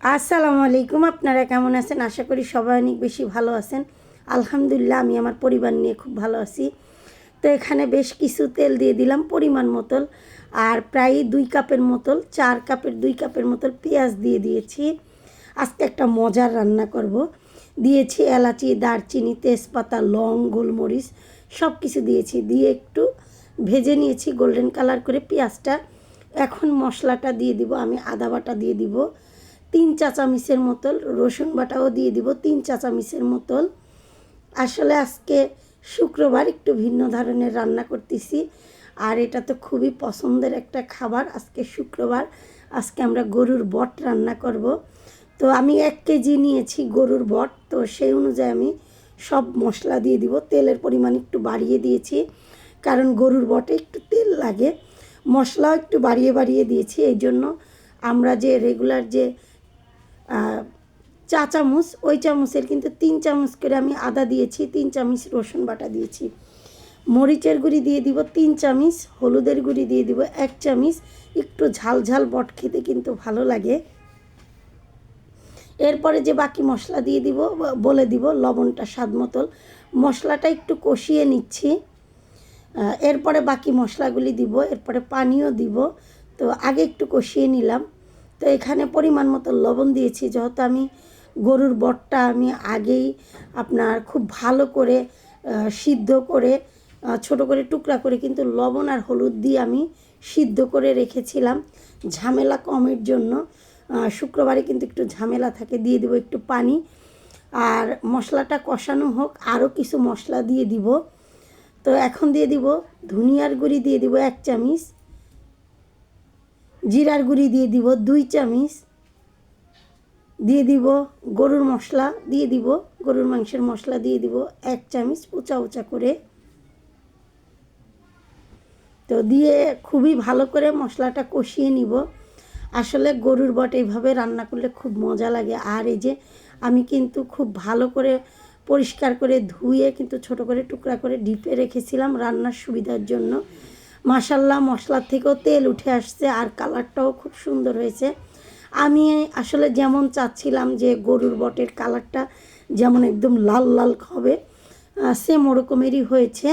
আসসালামু আলাইকুম আপনারা কেমন আছেন? আশা করি সবাই অনেক বেশি ভালো আছেন। আলহামদুলিল্লাহ, আমি আমার পরিবার নিয়ে খুব ভালো আছি। তো এখানে বেশ কিছু তেল দিয়ে দিলাম, পরিমাণ মতল আর প্রায় দুই কাপের মতল চার কাপের, দুই কাপের মতল পেঁয়াজ দিয়ে দিয়েছি। আজকে একটা মজার রান্না করব। দিয়েছি এলাচি, দারচিনি, তেজপাতা, লং, গোলমরিচ সব কিছু দিয়েছি। দিয়ে একটু ভেজে নিয়েছি, গোল্ডেন কালার করে পেঁয়াজটা। এখন মশলাটা দিয়ে দিব, আমি আদা বাটা দিয়ে দিব। তিন চা চামিচের মতল, রসুন বাটাও দিয়ে দিব তিন চা চামিচের মতল। আসলে আজকে শুক্রবার একটু ভিন্ন ধরনের রান্না করতেছি, আর এটা তো খুবই পছন্দের একটা খাবার আজকে শুক্রবার। আজকে আমরা গরুর বট রান্না করব। তো আমি এক কেজি নিয়েছি গরুর বট, তো সেই অনুযায়ী আমি সব মশলা দিয়ে দিব। তেলের পরিমাণ একটু বাড়িয়ে দিয়েছি, কারণ গরুর বটে একটু তেল লাগে। মশলাও একটু বাড়িয়ে বাড়িয়ে দিয়েছি এই জন্য আমরা যে রেগুলার যে চা চামচ, ওই চামচের কিন্তু তিন চামচ করে আমি আদা দিয়েছি, তিন চামচ রসুন বাটা দিয়েছি। মরিচের গুঁড়ি দিয়ে দিব তিন চামচ, হলুদের গুঁড়ি দিয়ে দিব এক চামচ, একটু ঝাল ঝাল বট খেতে কিন্তু ভালো লাগে। এরপরে যে বাকি মশলা দিয়ে দিব বলে দিব লবণটা স্বাদ মতল মশলাটা একটু কষিয়ে নিচ্ছি। এরপরে বাকি মশলাগুলি দিব, এরপরে পানিও দিব। তো আগে একটু কষিয়ে নিলাম। তো এখানে পরিমাণ মতো লবণ দিয়েছি। যেহেতু আমি গরুর বটটা আমি আগেই আপনার খুব ভালো করে সিদ্ধ করে ছোট করে টুকরা করে কিন্তু লবণ আর হলুদ দিয়ে আমি সিদ্ধ করে রেখেছিলাম। ঝামেলা কমের জন্য শুক্রবারে কিন্তু একটু ঝামেলা থাকে, দিয়ে দেবো একটু পানি। আর মশলাটা কষানো হোক, আরও কিছু মশলা দিয়ে দিব। তো এখন দিয়ে দিব ধনিয়ার গুঁড়ি, দিয়ে দিব এক চামচ। জিরার গুঁড়ি দিয়ে দিব দুই চামচ। দিয়ে দিব গরুর মশলা, দিয়ে দিব গরুর মাংসের মশলা, দিয়ে দিব এক চামচ উঁচা উঁচা করে। তো দিয়ে খুবই ভালো করে মশলাটা কষিয়ে নিব। আসলে গরুর বট এইভাবে রান্না করলে খুব মজা লাগে। আর এই যে আমি কিন্তু খুব ভালো করে পরিষ্কার করে ধুয়ে কিন্তু ছোট করে টুকরা করে ডিপে রেখেছিলাম রান্নার সুবিধার জন্য। মাসাল্লাহ মশলার থেকেও তেল উঠে আসছে আর কালারটাও খুব সুন্দর হয়েছে। আমি আসলে যেমন চাচ্ছিলাম যে গরুর বটের কালারটা যেমন একদম লাল লাল হবে সেম ওরকমেরই হয়েছে।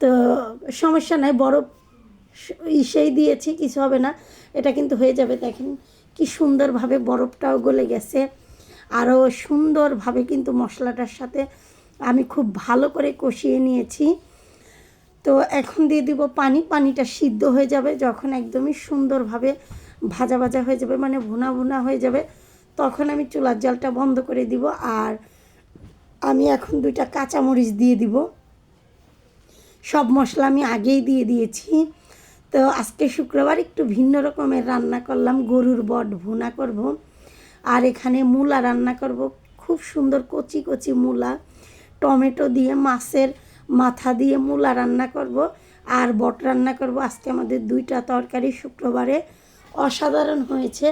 তো সমস্যা নাই বরফ ইসেই দিয়েছি, কিছু হবে না। এটা কিন্তু হয়ে যাবে, দেখেন কি সুন্দরভাবে বরফটাও গলে গেছে। আরও সুন্দরভাবে কিন্তু মশলাটার সাথে আমি খুব ভালো করে কষিয়ে নিয়েছি। তো এখন দিয়ে দিব পানি, পানিটা সিদ্ধ হয়ে যাবে, যখন একদমই সুন্দরভাবে ভাজা ভাজা হয়ে যাবে মানে ভুনা ভুনা হয়ে যাবে, তখন আমি চুলার জলটা বন্ধ করে দিব আর আমি এখন দুইটা কাঁচামরিচ দিয়ে দিব। সব মশলা আমি আগেই দিয়ে দিয়েছি। তো আজকে শুক্রবার একটু ভিন্ন রকমের রান্না করলাম, গরুর বট ভুনা করব আর এখানে মূলা রান্না করব। খুব সুন্দর কচি কচি মূলা, টমেটো দিয়ে মাছের মাথা দিয়ে মূলা রান্না করব আর বট রান্না করব। আজকে আমাদের দুইটা তরকারি শুক্রবারে অসাধারণ হয়েছে।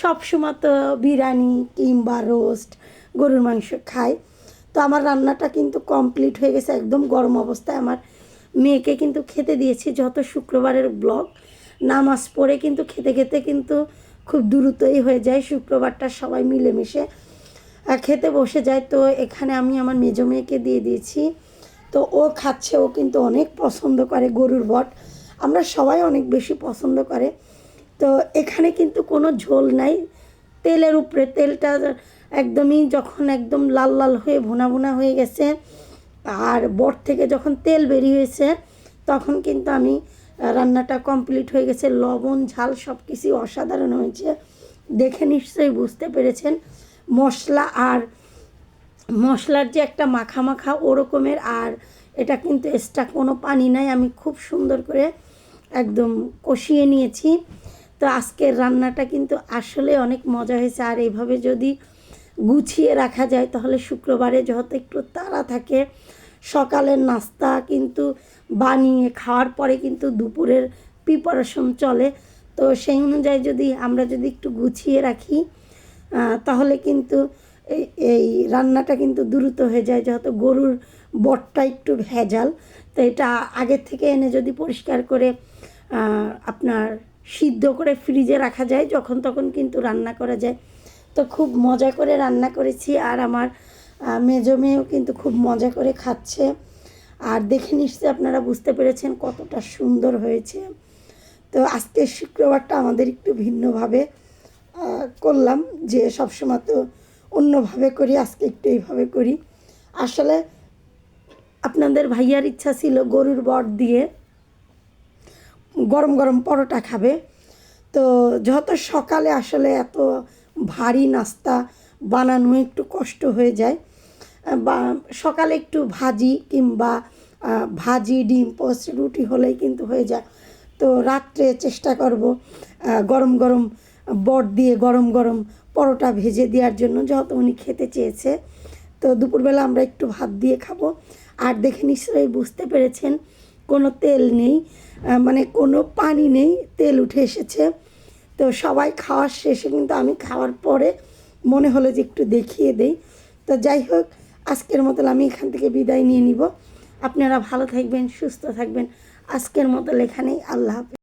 সব সময় তো বিরিয়ানি কিংবা রোস্ট গরুর মাংস খাই। তো আমার রান্নাটা কিন্তু কমপ্লিট হয়ে গেছে একদম গরম অবস্থায়। আমার মেয়েকে কিন্তু খেতে দিয়েছি যত শুক্রবারের ব্লগ। নামাজ পড়ে কিন্তু খেতে খেতে কিন্তু খুব দ্রুতই হয়ে যায়। শুক্রবারটা সবাই মিলেমিশে খেতে বসে যায়। তো এখানে আমি আমার মেজো মেয়েকে দিয়ে দিয়েছি। তো ও খাচ্ছে, ও কিন্তু অনেক পছন্দ করে গরুর বট। আমরা সবাই অনেক বেশি পছন্দ করে। তো এখানে কিন্তু কোনো ঝোল নাই। তেলের উপরে, তেলটা একদমই যখন একদম লাল লাল হয়ে ভুনা ভুনা হয়ে গেছে, আর বট থেকে যখন তেল বেরিয়েছে তখন কিন্তু আমি রান্নাটা কমপ্লিট হয়ে গেছে। লবণ, ঝাল সব কিছুই অসাধারণ হয়েছে। দেখে নিশ্চয়ই বুঝতে পেরেছেন। মশলা আর মশলার যে একটা মাখা মাখা ওরকমের, আর এটা কিন্তু এক্সট্রা কোনো পানি নাই, আমি খুব সুন্দর করে একদম কষিয়ে নিয়েছি। তো আজকের রান্নাটা কিন্তু আসলে অনেক মজা হয়েছে, আর এইভাবে যদি গুছিয়ে রাখা যায়, তাহলে শুক্রবারে যত একটু তাড়া থাকে, সকালের নাস্তা কিন্তু বানিয়ে খাওয়ার পরে কিন্তু দুপুরের প্রিপারেশন চলে। তো সেই অনুযায়ী যদি আমরা যদি একটু গুছিয়ে রাখি তাহলে কিন্তু এই এই রান্নাটা কিন্তু দ্রুত হয়ে যায়, যেহেতু গরুর বটটা একটু ভেজাল, তো এটা আগের থেকে এনে যদি পরিষ্কার করে আপনার সিদ্ধ করে ফ্রিজে রাখা যায়, যখন তখন কিন্তু রান্না করা যায়। তো খুব মজা করে রান্না করেছি, আর আমার মেজো মেয়েও কিন্তু খুব মজা করে খাচ্ছে। আর দেখে নিশ্চয়ই আপনারা বুঝতে পেরেছেন কতটা সুন্দর হয়েছে। তো আজকে শুক্রবারটা আমাদের একটু ভিন্নভাবে করলাম, যে সবসময় তো অন্যভাবে করি, আজকে একটু এইভাবে করি। আসলে আপনাদের ভাইয়ার ইচ্ছা ছিল গরুর বট দিয়ে গরম গরম পরোটা খাবে। তো যত সকালে আসলে এত ভারী নাস্তা বানানো একটু কষ্ট হয়ে যায়। বা সকালে একটু ভাজি কিংবা ভাজি, ডিম, পোস্ট, রুটি হলেই কিন্তু হয়ে যায়। তো রাত্রে চেষ্টা করব গরম গরম বট দিয়ে গরম গরম পরোটা ভেজে দেওয়ার জন্য, যেহেতু উনি খেতে চেয়েছে। তো দুপুরবেলা আমরা একটু ভাত দিয়ে খাব। আর দেখে নিশ্চয়ই বুঝতে পেরেছেন, কোনো তেল নেই মানে কোনো পানি নেই, তেল উঠে এসেছে। তো সবাই খাওয়ার শেষে কিন্তু আমি খাওয়ার পরে মনে হলো যে একটু দেখিয়ে দেই। তো যাই হোক, আজকের মতন আমি এখান থেকে বিদায় নিয়ে নিব। আপনারা ভালো থাকবেন, সুস্থ থাকবেন। আজকের মতো এখানেই, আল্লাহ হাফেজ।